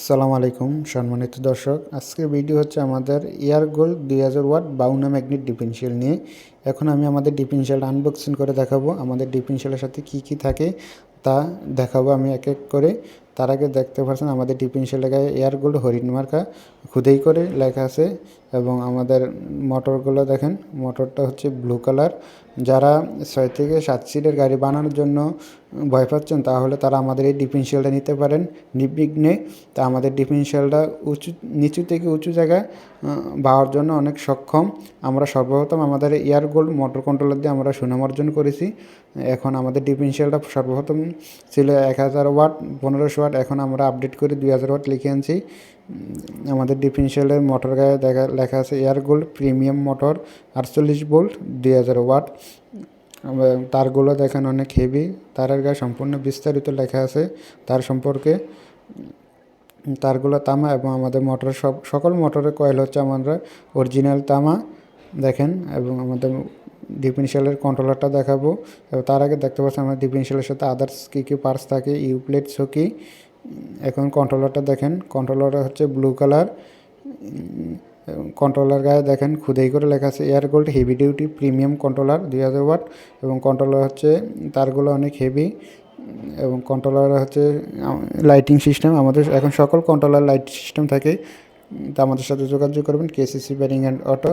আসসালামু আলাইকুম সম্মানিত দর্শক। আজকের ভিডিও হচ্ছে আমাদের এয়ার গোল্ড দুই হাজার ওয়াট বাউনা ম্যাগনেট ডিফেন্সিয়াল নিয়ে। এখন আমি আমাদের ডিফেন্সিয়াল আনবক্সিং করে দেখাবো। আমাদের ডিফেন্সিয়ালের সাথে কি কি থাকে তা দেখাবো আমি এক এক করে। তার আগে দেখতে পাচ্ছেন আমাদের ডিফেন্সিয়ালের গায়ে এয়ার গোল্ড হরিণ মার্কা খুদেই করে লেখা আছে এবং আমাদের মোটরগুলো দেখেন, মোটরটা হচ্ছে ব্লু কালার। যারা ছয় থেকে সাত সিটের গাড়ি বানানোর জন্য ভয় পাচ্ছেন, তাহলে তারা আমাদের এই ডিফেন্সিয়ালটা নিতে পারেন নির্বিঘ্নে। তা আমাদের ডিফেন্সিয়ালটা উঁচু, নিচু থেকে উঁচু জায়গায় বাওয়ার জন্য অনেক সক্ষম। আমরা সর্বপ্রথম আমাদের এয়ার গোল্ড মোটর কন্ট্রোলার দিয়ে আমরা সুনাম অর্জন করেছি। এখন আমাদের ডিফেন্সিয়ালটা সর্বপ্রথম ছিল এক হাজার ওয়াট, পনেরোশো ওয়াট এখন আমরা আপডেট করে দুই হাজার ওয়াট লিখে আনছি। আমাদের ডিফেন্সিয়ালের মোটর গায়ে দেখা, লেখা আছে এয়ার গোল্ড প্রিমিয়াম মোটর আটচল্লিশ বোল্ট দুই হাজার ওয়াট। তারগুলো দেখেন অনেক হেভি তারের গায়ে সম্পূর্ণ বিস্তারিত লেখা আছে তার সম্পর্কে। তারগুলো তামা এবং আমাদের মোটর সব, সকল মোটরের কয়েল হচ্ছে আমাদের অরিজিনাল তামা, দেখেন, এবং আমাদের ডিফেন্সিয়ালের কন্ট্রোলারটা দেখাবো। এবং তার আগে দেখতে পাচ্ছি আমাদের ডিফেন্সিয়ালের সাথে আদার্স কী কী পার্টস থাকে ইউপ্লেট ছকি এখন কন্ট্রোলারটা দেখেন কন্ট্রোলারটা হচ্ছে ব্লু কালার কন্ট্রোলার গায়ে দেখেন খুদেই করে লেখা আছে air gold heavy duty premium controller দুই হাজার ওয়াট, এবং কন্ট্রোলার হচ্ছে, তারগুলো অনেক হেভি এবং কন্ট্রোলার হচ্ছে লাইটিং সিস্টেম আমাদের এখন সকল কন্ট্রোলার লাইট সিস্টেম থাকে, তা আমাদের সাথে যোগাযোগ করবেন কেসিসি ব্যারিং অ্যান্ড অটো